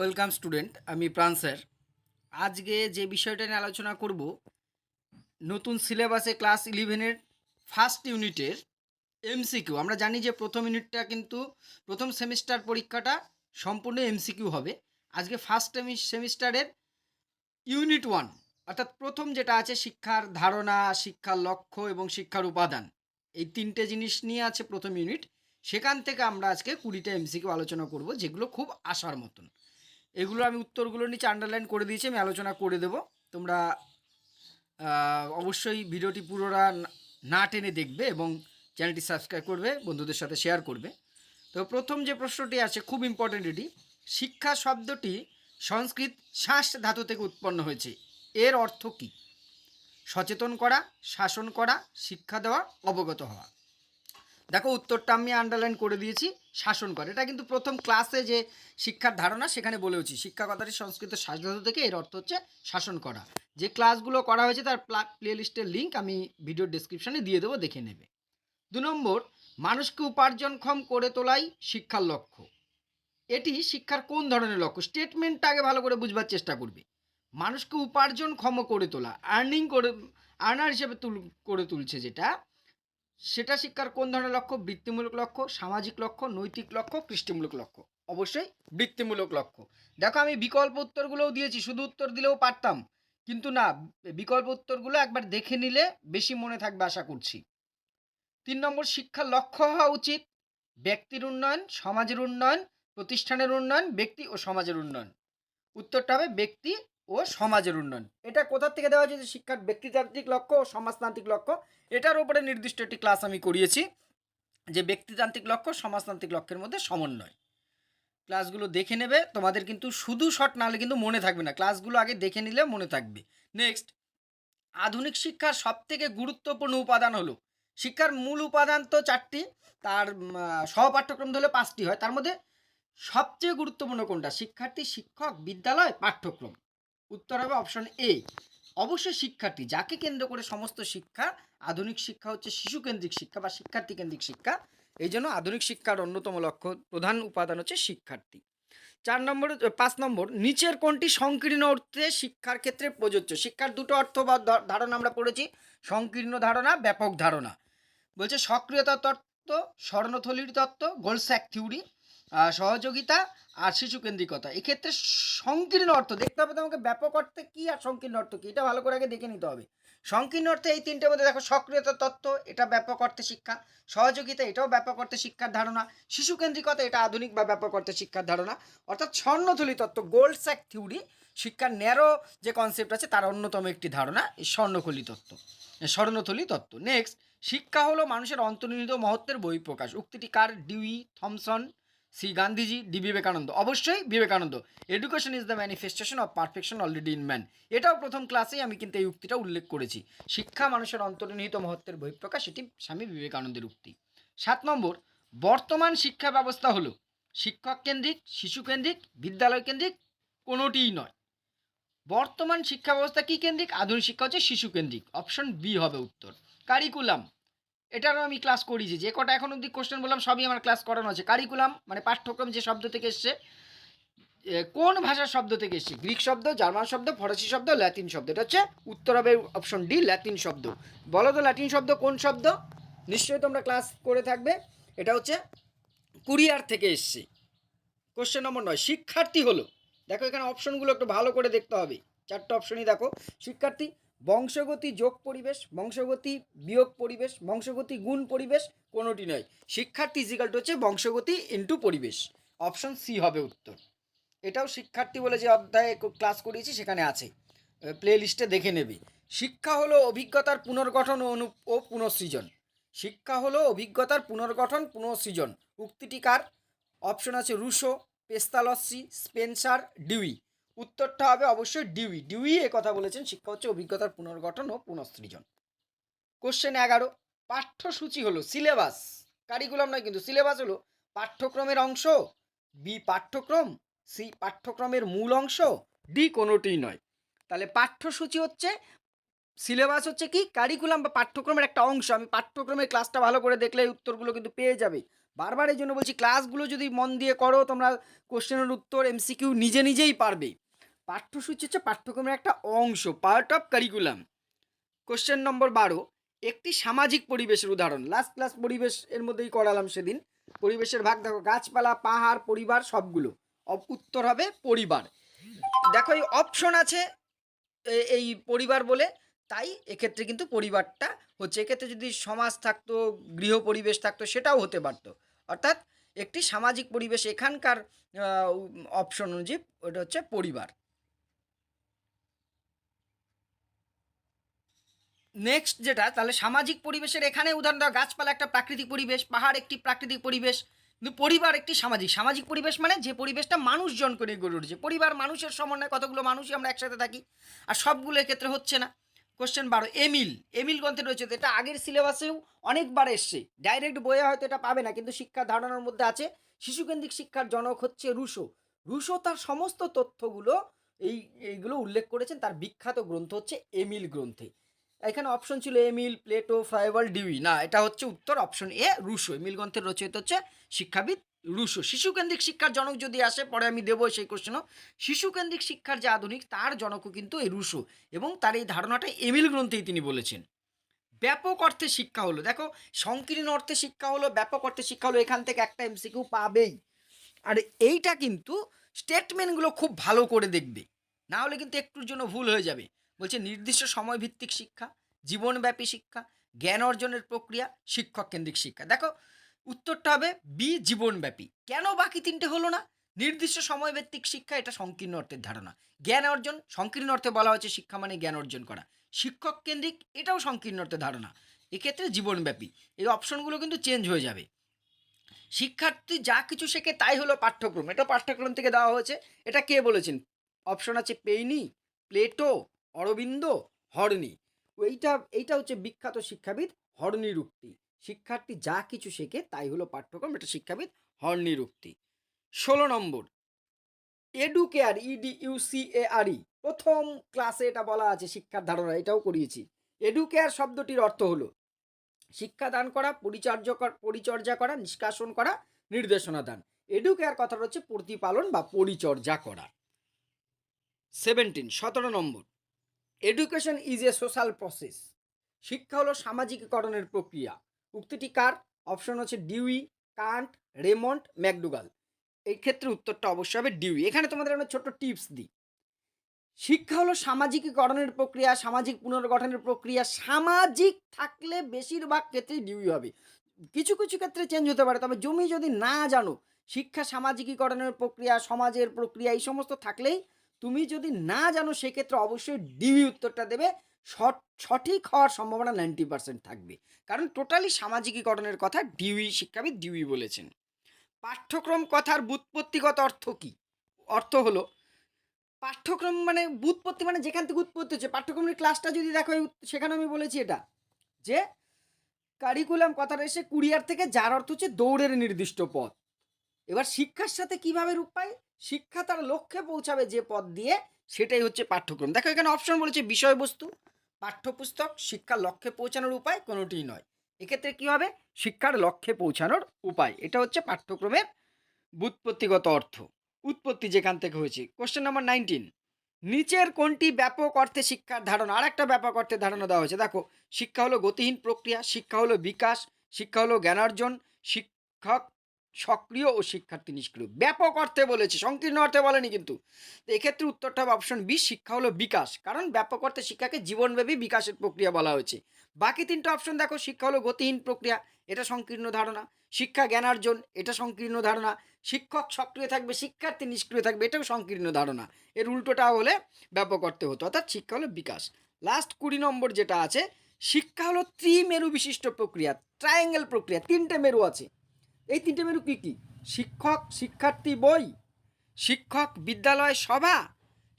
Welcome student, আমি প্রাণ sir. আজকে যে বিষয়টা নিয়ে আলোচনা করব, নতুন সিলেবাসে ক্লাস ইলেভেনের ফার্স্ট ইউনিটের এমসিকিউ আমরা জানি যে প্রথম ইউনিটটা কিন্তু প্রথম সেমিস্টার পরীক্ষাটা সম্পূর্ণ এমসিকিউ হবে। আজকে ফার্স্ট সেমিস্টারের ইউনিট ওয়ান, অর্থাৎ প্রথম যেটা আছে, শিক্ষার ধারণা, শিক্ষার লক্ষ্য এবং শিক্ষার উপাদান, এই তিনটে জিনিস নিয়ে আছে প্রথম ইউনিট। সেখান থেকে আমরা আজকে কুড়িটা এমসিকিউ আলোচনা করব, যেগুলো খুব আসার মতন। এগুলো আমি উত্তরগুলো নিচে আন্ডারলাইন করে দিয়েছি, আমি আলোচনা করে দেব। তোমরা অবশ্যই ভিডিওটি পুরোটা না- টেনে দেখবে এবং চ্যানেলটি সাবস্ক্রাইব করবে, বন্ধুদের সাথে শেয়ার করবে। তো প্রথম যে প্রশ্নটি আছে, খুব ইম্পর্টেন্ট এটি। শিক্ষা শব্দটি সংস্কৃত শ্বাস ধাতু থেকে উৎপন্ন হয়েছে। এর অর্থ কী? সচেতন করা, শাসন করা, শিক্ষা দেওয়া, অবগত হওয়া। দেখো উত্তরটা আমি আন্ডারলাইন করে দিয়েছি, শাসন করে। এটা কিন্তু প্রথম ক্লাসে যে শিক্ষার ধারণা, সেখানে বলেওছি শিক্ষা কথাটি সংস্কৃত শাসধাতু থেকে এর অর্থ হচ্ছে শাসন করা। যে ক্লাসগুলো করা হয়েছে, তার প্লে লিস্টের লিঙ্ক আমি ভিডিও ডিসক্রিপশানে দিয়ে দেবো, দেখে নেবে। দু নম্বর, মানুষকে উপার্জনক্ষম করে তোলাই শিক্ষার লক্ষ্য। এটি শিক্ষার কোন ধরনের লক্ষ্য? স্টেটমেন্টটা আগে ভালো করে বুঝবার চেষ্টা করবে। মানুষকে উপার্জনক্ষম করে তোলা আর্নিং করে আর্নার হিসেবে তুল, করে তুলছে যেটা সেটা শিক্ষার কোন ধরনের লক্ষ্য? বৃত্তিমূলক লক্ষ্য, সামাজিক লক্ষ্য, নৈতিক লক্ষ্য, কৃষ্টিমূলক লক্ষ্য? অবশ্যই বৃত্তিমূলক লক্ষ্য। দেখো, আমি বিকল্প উত্তরগুলোও দিয়েছি, শুধু উত্তর দিলেও পারতাম। কিন্তু না, বিকল্প উত্তরগুলো একবার দেখে নিলে বেশি মনে থাকবে আশা করছি। তিন নম্বর, শিক্ষার লক্ষ্য হওয়া উচিত। ব্যক্তির উন্নয়ন, সমাজের উন্নয়ন, প্রতিষ্ঠানের উন্নয়ন, ব্যক্তি ও সমাজের উন্নয়ন। উত্তরটা হবে ব্যক্তি ও সমাজের উন্নয়ন। এটা কোথা থেকে দেওয়া হয়েছে? শিক্ষার ব্যক্তিতান্ত্রিক লক্ষ্য ও সমাজতান্ত্রিক লক্ষ্য। এটার উপরে নির্দিষ্ট একটি ক্লাস আমি করিয়েছি, যে ব্যক্তিতান্ত্রিক লক্ষ্য সমাজতান্ত্রিক লক্ষ্যের মধ্যে সমন্বয়। ক্লাসগুলো দেখে নেবে, তোমাদের কিন্তু শুধু শর্ট নাহলে কিন্তু মনে থাকবে না। ক্লাসগুলো আগে দেখে নিলে মনে থাকবে। নেক্সট আধুনিক শিক্ষার সবথেকে গুরুত্বপূর্ণ উপাদান হলো, শিক্ষার মূল উপাদান তো চারটি, তার সহপাঠ্যক্রম ধরলে পাঁচটি হয়। তার মধ্যে সবচেয়ে গুরুত্বপূর্ণ কোনটা? শিক্ষার্থী, শিক্ষক, বিদ্যালয়, পাঠ্যক্রম। উত্তর হবে অপশন এ অবশ্যই শিক্ষার্থী, যাকে কেন্দ্র করে সমস্ত শিক্ষা, আধুনিক শিক্ষা হচ্ছে শিশু কেন্দ্রিক শিক্ষা বা শিক্ষার্থী কেন্দ্রিক শিক্ষা, এই জন্য আধুনিক শিক্ষার অন্যতম লক্ষ্য, প্রধান উপাদান হচ্ছে শিক্ষার্থী। চার নম্বর পাঁচ নম্বর, নিচের কোনটি সংকীর্ণ অর্থে শিক্ষার ক্ষেত্রে প্রযোজ্য? শিক্ষার দুটো অর্থ বা ধারণা আমরা পড়েছি, সংকীর্ণ ধারণা, ব্যাপক ধারণা। বলছে সক্রিয়তা তত্ত্ব, স্বর্ণথলির তত্ত্ব, গোলস্যাক থিওরি সহযোগিতা আর শিশু কেন্দ্রিকতা। এক্ষেত্রে সংকীর্ণ অর্থ, দেখতে হবে তোমাকে ব্যাপক অর্থে কী আর সংকীর্ণ অর্থ কী, এটা ভালো করে আগে দেখে নিতে হবে। সংকীর্ণ অর্থে এই তিনটের মধ্যে দেখো, সক্রিয়তা তত্ত্ব, এটা ব্যাপক অর্থে শিক্ষা। সহযোগিতা, এটাও ব্যাপক অর্থে শিক্ষার ধারণা। শিশু কেন্দ্রিকতা, এটা আধুনিক বা ব্যাপক অর্থে শিক্ষার ধারণা। অর্থাৎ স্বর্ণথলি তত্ত্ব, গোল্ড স্যাক থিওরি, শিক্ষার ন্যারো যে কনসেপ্ট আছে, তার অন্যতম একটি ধারণা, এই স্বর্ণখলি তত্ত্ব। স্বর্ণথলি তত্ত্ব। নেক্সট শিক্ষা হলো মানুষের অন্তর্নিহিত মহত্বের বহিঃপ্রকাশ। উক্তিটি কার? Dewey Thomson. Shri Gandhiji D Vivekananda অবশ্যই Vivekananda education is the manifestation of perfection already in man এটাও প্রথম ক্লাসেই আমি কিন্তু এই উক্তিটা উল্লেখ করেছি। শিক্ষা মানুষের অন্তর্নিহিত মহত্বের বহিঃপ্রকাশ, এটি স্বামী বিবেকানন্দের উক্তি। সাত নম্বর, বর্তমান শিক্ষা ব্যবস্থা হলো শিক্ষক কেন্দ্রিক, শিশু কেন্দ্রিক, বিদ্যালয় কেন্দ্রিক, কোনোটিই নয়। বর্তমান শিক্ষা ব্যবস্থা কি কেন্দ্রিক? আধুনিক শিক্ষা হচ্ছে শিশু কেন্দ্রিক। অপশন বি হবে উত্তর। কারিকুলাম এটারও আমি ক্লাস করিয়েছি যে কটা এখন অবধি কোশ্চেন বললাম, সবই আমার ক্লাস করানো আছে। কারিকুলাম মানে পাঠ্যক্রম যে শব্দ থেকে এসছে কোন ভাষার শব্দ থেকে এসছে? গ্রিক শব্দ জার্মান শব্দ ফরাসি শব্দ ল্যাতিন শব্দ। এটা হচ্ছে উত্তর হবে অপশন ডি ল্যাতিন শব্দ। বলো তো ল্যাটিন শব্দ কোন শব্দ? নিশ্চয়ই তোমরা ক্লাস করে থাকবে। এটা হচ্ছে কুরিয়ার থেকে এসছে। কোশ্চেন নম্বর নয়, শিক্ষার্থী হলো। দেখো এখানে অপশনগুলো একটু ভালো করে দেখতে হবে। চারটে অপশনই দেখো। শিক্ষার্থী বংশগতি, যোগ পরিবেশ, বংশগতি, বিয়োগ পরিবেশ, বংশগতি, গুণ পরিবেশ কোনোটি নয়। শিক্ষার্থী ইজিকালটা হচ্ছে বংশগতি ইন্টু পরিবেশ। অপশন সি হবে উত্তর। এটাও শিক্ষার্থী বলে যে অধ্যায়ে ক্লাস করিয়েছি, সেখানে আছে। প্লে লিস্টে দেখে নেবে। শিক্ষা হলো অভিজ্ঞতার পুনর্গঠন অনু ও পুনঃসৃজন। শিক্ষা হলো অভিজ্ঞতার পুনর্গঠন, পুনঃসৃজন। উক্তিটি কার? অপশন আছে রুশো পেস্তালসি স্পেন্সার, ডিউই। উত্তরটা হবে অবশ্যই ডিউই। ডিউই এ কথা বলেছেন শিক্ষা হচ্ছে অভিজ্ঞতার পুনর্গঠন ও পুনঃসৃজন। কোশ্চেন এগারো, পাঠ্যসূচি হলো সিলেবাস কারিকুলাম নয়, কিন্তু সিলেবাস হলো পাঠ্যক্রমের অংশ। বি পাঠ্যক্রম সি পাঠ্যক্রমের মূল অংশ। ডি কোনোটিই নয়। তাহলে পাঠ্যসূচি হচ্ছে সিলেবাস হচ্ছে কি? কারিকুলাম বা পাঠ্যক্রমের একটা অংশ। আমি পাঠ্যক্রমের ক্লাসটা ভালো করে দেখলে এই উত্তরগুলো কিন্তু পেয়ে যাবে। বারবার এই জন্য বলছি ক্লাসগুলো যদি মন দিয়ে করো, তোমরা কোশ্চেনের উত্তর এমসিকিউ নিজে নিজেই পারবে। পাঠ্যসূচি হচ্ছে পাঠ্যক্রমের একটা অংশ part of curriculum question number বারো, একটি সামাজিক পরিবেশের উদাহরণ। লাস্ট ক্লাস পরিবেশ এর মধ্যেই করালাম সেদিন। পরিবেশের ভাগ দেখো, গাছপালা, পাহাড়, পরিবার সবগুলো। উত্তর হবে পরিবার। দেখো, এই অপশন আছে এই পরিবার বলে, তাই এক্ষেত্রে কিন্তু পরিবারটা হচ্ছে। এক্ষেত্রে যদি সমাজ থাকতো, গৃহ পরিবেশ থাকতো, সেটাও হতে পারতো। অর্থাৎ একটি সামাজিক পরিবেশ এখানকার অপশন অনুযায়ী, ওটা হচ্ছে পরিবার। নেক্সট যেটা, তাহলে সামাজিক পরিবেশের এখানে উদাহরণ দেওয়া গাছপালা একটা প্রাকৃতিক পরিবেশ, পাহাড় একটি প্রাকৃতিক পরিবেশ, কিন্তু পরিবার একটি সামাজিক। সামাজিক পরিবেশ মানে যে পরিবেশটা মানুষজন করে গড়ে উঠছে। পরিবার মানুষের সমন্বয়ে কতগুলো মানুষই আমরা একসাথে থাকি, আর সবগুলো এক্ষেত্রে হচ্ছে না। কোশ্চেন বারো এমিল এমিল গ্রন্থে রয়েছে তো এটা আগের সিলেবাসেও অনেকবার এসছে। ডাইরেক্ট বইয়ে হয়তো এটা পাবে না, কিন্তু শিক্ষা ধারণার মধ্যে আছে। শিশুকেন্দ্রিক শিক্ষার জনক হচ্ছে রুশো। রুশো তার সমস্ত তথ্যগুলো, এই, এইগুলো উল্লেখ করেছেন, তার বিখ্যাত গ্রন্থ হচ্ছে এমিল গ্রন্থে। এখানে অপশন ছিল এমিল প্লেটো ফ্রাইভাল ডিউই না, এটা হচ্ছে উত্তর অপশন এ রুশো। এমিল গ্রন্থের রচয়িতা হচ্ছে শিক্ষাবিদ রুশো। শিশুকেন্দ্রিক শিক্ষার জনক যদি আসে, পরে আমি দেবো সেই কোশ্চেনও শিশুকেন্দ্রিক শিক্ষার যে আধুনিক, তার জনকও কিন্তু এই রুশো এবং তার এই ধারণাটা এমিল গ্রন্থেই তিনি বলেছেন। ব্যাপক অর্থে শিক্ষা হলো। দেখো, সংকীর্ণ অর্থে শিক্ষা হলো, ব্যাপক অর্থে শিক্ষা হলো, এখান থেকে একটা এমসিকিউ পাবেই। আর এইটা কিন্তু স্টেটমেন্টগুলো খুব ভালো করে দেখবে। না হলে কিন্তু একটুর জন্য ভুল হয়ে যাবে। বলছে নির্দিষ্ট সময় ভিত্তিক শিক্ষা, জীবনব্যাপী শিক্ষা, জ্ঞান অর্জনের প্রক্রিয়া, শিক্ষক কেন্দ্রিক শিক্ষা। দেখো, উত্তরটা হবে বি, জীবনব্যাপী। কেন বাকি তিনটে হলো না? নির্দিষ্ট সময় ভিত্তিক শিক্ষা এটা সংকীর্ণ অর্থের ধারণা। জ্ঞান অর্জন, সংকীর্ণ অর্থে বলা হচ্ছে শিক্ষা মানে জ্ঞান অর্জন করা। শিক্ষক কেন্দ্রিক, এটাও সংকীর্ণ অর্থের ধারণা। এক্ষেত্রে জীবনব্যাপী। এই অপশনগুলো কিন্তু চেঞ্জ হয়ে যাবে। শিক্ষার্থী যা কিছু শেখে তাই হলো পাঠ্যক্রম। এটা পাঠ্যক্রম থেকে দেওয়া হয়েছে। এটা কে বলেছেন? অপশন আছে পেইনি, প্লেটো অরবিন্দ হর্নি এইটা এইটা হচ্ছে বিখ্যাত শিক্ষাবিদ হর্নির উক্তি শিক্ষার্থী যা কিছু শেখে তাই হলো পাঠ্যক্রম, এটা শিক্ষাবিদ হর্নির উক্তি ষোলো নম্বর এডুকেয়ার ইডি ইউসি এ আরই প্রথম ক্লাসে এটা বলা আছে শিক্ষার ধারণা, এটাও করিয়েছি। এডুকেয়ার শব্দটির অর্থ হলো শিক্ষাদান করা, পরিচর্যা পরিচর্যা করা, নিষ্কাশন করা, নির্দেশনা দান। এডুকেয়ার কথাটা হচ্ছে প্রতিপালন বা পরিচর্যা করা। সেভেন্টিন সতেরো number education is a social process শিক্ষা হলো সামাজিকীকরণের প্রক্রিয়া। উক্তিটি কার? অপশন হচ্ছে ডিউই কান্ট রেমন্ড ম্যাকডুগাল এই ক্ষেত্রে উত্তরটা অবশ্যই হবে ডিউই এখানে তোমাদের একটা ছোট্ট টিপস দিই। শিক্ষা হলো সামাজিকীকরণের প্রক্রিয়া, সামাজিক পুনর্গঠনের প্রক্রিয়া। সামাজিক থাকলে বেশিরভাগ ক্ষেত্রেই ডিউই হবে। কিছু কিছু ক্ষেত্রে চেঞ্জ হতে পারে, তবে জমি যদি না জানো, শিক্ষা সামাজিকীকরণের প্রক্রিয়া, সমাজের প্রক্রিয়া, এই সমস্ত থাকলেই তুমি যদি না জানো, সেক্ষেত্রে অবশ্যই ডিউই উত্তরটা দেবে। সঠ- সঠিক হওয়ার সম্ভাবনা নাইনটি পার্সেন্ট থাকবে। কারণ টোটালি সামাজিকীকরণের কথা ডিউই শিক্ষাবিদ ডিউই বলেছেন। পাঠ্যক্রম কথার বুৎপত্তিগত অর্থ কি? অর্থ হলো, পাঠ্যক্রম মানে বুৎপত্তি মানে যেখান থেকে উৎপত্তি হচ্ছে। পাঠ্যক্রমের ক্লাসটা যদি দেখো সেখানে আমি বলেছি এটা, যে কারিকুলাম কথাটা এসে কুরিয়ার থেকে যার অর্থ হচ্ছে দৌড়ের নির্দিষ্ট পথ। এবার শিক্ষার সাথে কীভাবে রূপ পায়? শিক্ষা তার লক্ষ্যে পৌঁছাবে যে পথ দিয়ে সেটাই হচ্ছে পাঠ্যক্রম। দেখো এখানে অপশন বলেছে বিষয়বস্তু, পাঠ্যপুস্তক, শিক্ষার লক্ষ্যে পৌঁছানোর উপায় কোনোটিই নয়। এক্ষেত্রে কি হবে? শিক্ষার লক্ষ্যে পৌঁছানোর উপায়। এটা হচ্ছে পাঠ্যক্রমের বুৎপত্তিগত অর্থ। উৎপত্তি যেখান থেকে হয়েছে। কোশ্চেন নাম্বার নাইনটিন নিচের কোনটি ব্যাপক অর্থে শিক্ষার ধারণা? আর একটা ব্যাপক অর্থে ধারণা দেওয়া হয়েছে। দেখো, শিক্ষা হলো গতিহীন প্রক্রিয়া, শিক্ষা হলো বিকাশ, শিক্ষা হলো জ্ঞানার্জন, শিক্ষক সক্রিয় ও শিক্ষার্থী নিষ্ক্রিয়। ব্যাপক অর্থে বলেছে, সংকীর্ণ অর্থে বলেনি কিন্তু। তো এক্ষেত্রে উত্তরটা হবে অপশন বি শিক্ষা হলো বিকাশ। কারণ ব্যাপক অর্থে শিক্ষাকে জীবনব্যাপী বিকাশের প্রক্রিয়া বলা হয়েছে। বাকি তিনটা অপশন দেখো, শিক্ষা হলো গতিহীন প্রক্রিয়া, এটা সংকীর্ণ ধারণা। শিক্ষা জ্ঞানার্জন এটা সংকীর্ণ ধারণা। শিক্ষক সক্রিয় থাকবে, শিক্ষার্থী নিষ্ক্রিয় থাকবে, এটাও সংকীর্ণ ধারণা। এর উল্টোটা হলে ব্যাপক অর্থে হতো, অর্থাৎ শিক্ষা হলো বিকাশ। লাস্ট কুড়ি নম্বর যেটা আছে, শিক্ষা হলো ত্রিমেরু বিশিষ্ট প্রক্রিয়া ট্রায়াঙ্গেল প্রক্রিয়া, তিনটে মেরু আছে। এই তিনটে মেরু কী কী? শিক্ষক, শিক্ষার্থী বই, শিক্ষক বিদ্যালয় সভা,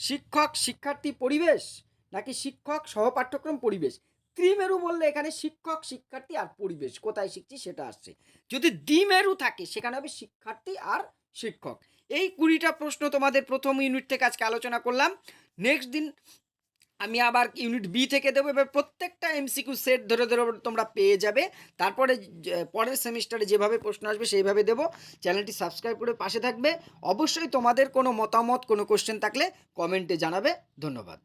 শিক্ষক শিক্ষার্থী পরিবেশ, নাকি শিক্ষক সহপাঠ্যক্রম পরিবেশ? ত্রিমেরু বললে এখানে শিক্ষক, শিক্ষার্থী আর পরিবেশ। কোথায় শিখছি সেটা আসছে। যদি দ্বিমেরু থাকে, সেখানে হবে শিক্ষার্থী আর শিক্ষক। এই কুড়িটা প্রশ্ন তোমাদের প্রথম ইউনিট থেকে আজকে আলোচনা করলাম। নেক্সট দিন আমি আবার ইউনিট বি থেকে দেবো। এবার প্রত্যেকটা এমসিকিউ সেট ধরে ধরে তোমরা পেয়ে যাবে। তারপরে পরের সেমিস্টারে যেভাবে প্রশ্ন আসবে সেইভাবে দেবো। চ্যানেলটি সাবস্ক্রাইব করে পাশে থাকবে। অবশ্যই তোমাদের কোনো মতামত, কোনো কোশ্চেন থাকলে কমেন্টে জানাবে। ধন্যবাদ।